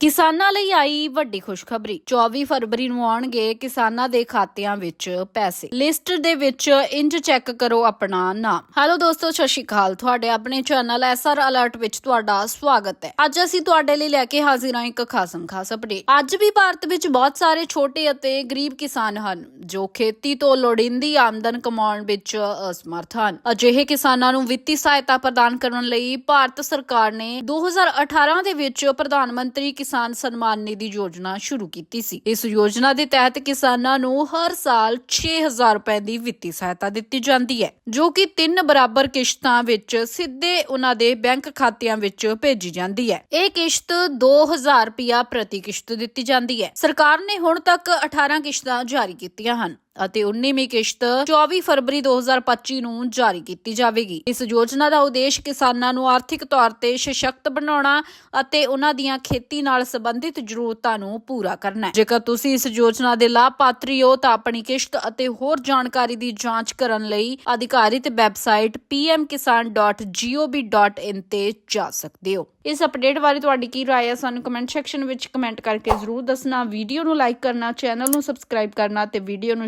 ਕਿਸਾਨਾਂ ਲਈ ਆਈ ਵੱਡੀ ਖੁਸ਼ਖਬਰੀ। 24 ਫਰਵਰੀ ਨੂੰ ਆਉਣਗੇ ਕਿਸਾਨਾਂ ਦੇ ਖਾਤਿਆਂ ਵਿੱਚ ਪੈਸੇ। ਲਿਸਟ ਦੇ ਵਿੱਚ ਇੰਜ ਚੈੱਕ ਕਰੋ ਆਪਣਾ ਨਾਮ। ਹੈਲੋ ਦੋਸਤੋ, ਸਤਿ ਸ਼੍ਰੀ ਅਕਾਲ। ਤੁਹਾਡੇ ਆਪਣੇ ਚੈਨਲ ਐਸਆਰ ਅਲਰਟ ਵਿੱਚ ਤੁਹਾਡਾ ਸਵਾਗਤ ਹੈ। ਅੱਜ ਅਸੀਂ ਤੁਹਾਡੇ ਲਈ ਲੈ ਕੇ ਹਾਜ਼ਰ ਹਾਂ ਇੱਕ ਖਾਸਮ ਖਾਸ ਅਪਡੇਟ ਅੱਜ ਵੀ ਭਾਰਤ ਵਿੱਚ ਬਹੁਤ ਸਾਰੇ ਛੋਟੇ ਅਤੇ ਗਰੀਬ ਕਿਸਾਨ ਹਨ, ਜੋ ਖੇਤੀ ਤੋਂ ਲੋੜੀਂਦੀ ਆਮਦਨ ਕਮਾਉਣ ਵਿੱਚ ਅਸਮਰਥ ਹਨ। ਅਜਿਹੇ ਕਿਸਾਨਾਂ ਨੂੰ ਵਿੱਤੀ ਸਹਾਇਤਾ ਪ੍ਰਦਾਨ ਕਰਨ ਲਈ ਭਾਰਤ ਸਰਕਾਰ ਨੇ 2018 ਦੇ ਵਿੱਚ ਪ੍ਰਧਾਨ ਮੰਤਰੀ ਕਿਸਾਨ ਸਨਮਾਨ ਨਿਧੀ ਯੋਜਨਾ ਸ਼ੁਰੂ ਕੀਤੀ ਸੀ। ਇਸ ਯੋਜਨਾ ਦੇ ਤਹਿਤ ਕਿਸਾਨਾਂ ਨੂੰ ਹਰ ਸਾਲ 6000 ਰੁਪਏ ਦੀ ਵਿੱਤੀ ਸਹਾਇਤਾ ਦਿੱਤੀ ਜਾਂਦੀ ਹੈ, ਜੋ ਕਿ ਤਿੰਨ ਬਰਾਬਰ ਕਿਸ਼ਤਾਂ ਵਿੱਚ ਸਿੱਧੇ ਉਹਨਾਂ ਦੇ ਬੈਂਕ ਖਾਤਿਆਂ ਵਿੱਚ ਭੇਜੀ ਜਾਂਦੀ ਹੈ। ਇਹ ਕਿਸ਼ਤ 2000 ਰੁਪਇਆ ਪ੍ਰਤੀ ਕਿਸ਼ਤ ਦਿੱਤੀ ਜਾਂਦੀ ਹੈ। ਸਰਕਾਰ ਨੇ ਹੁਣ ਤੱਕ 18 ਕਿਸ਼ਤਾਂ ਜਾਰੀ ਕੀਤੀਆਂ ਹਨ। ਅਤੇ 19ਵੀਂ ਕਿਸ਼ਤ 24 ਫਰਵਰੀ 2025 ਨੂੰ ਜਾਰੀ ਕੀਤੀ ਜਾਵੇਗੀ ਇਸ ਯੋਜਨਾ ਦਾ ਉਦੇਸ਼ ਕਿਸਾਨਾਂ ਨੂੰ ਆਰਥਿਕ ਤੌਰ ਤੇ ਸਸ਼ਕਤ ਬਣਾਉਣਾ ਅਤੇ ਉਹਨਾਂ ਦੀਆਂ ਖੇਤੀ ਨਾਲ ਸੰਬੰਧਿਤ ਜ਼ਰੂਰਤਾਂ ਨੂੰ ਪੂਰਾ ਕਰਨਾ ਹੈ ਜੇਕਰ ਤੁਸੀਂ ਇਸ ਯੋਜਨਾ ਦੇ ਲਾਭਪਾਤਰੀ ਹੋ ਤਾਂ ਆਪਣੀ ਕਿਸ਼ਤ ਅਤੇ ਹੋਰ ਜਾਣਕਾਰੀ ਦੀ ਜਾਂਚ ਕਰਨ ਲਈ ਅਧਿਕਾਰਿਤ ਵੈਬਸਾਈਟ pmkisan.gov.in ਤੇ ਜਾ ਸਕਦੇ ਹੋ ਇਸ ਅਪਡੇਟ ਬਾਰੇ ਤੁਹਾਡੀ ਕੀ رائے ਹੈ ਸਾਨੂੰ ਕਮੈਂਟ ਸੈਕਸ਼ਨ ਵਿੱਚ ਕਮੈਂਟ ਕਰਕੇ ਜ਼ਰੂਰ ਦੱਸਣਾ ਵੀਡੀਓ ਨੂੰ ਲਾਈਕ ਕਰਨਾ ਚੈਨਲ ਨੂੰ ਸਬਸਕ੍ਰਾਈਬ ਕਰਨਾ ਤੇ ਵੀਡੀਓ ਨੂੰ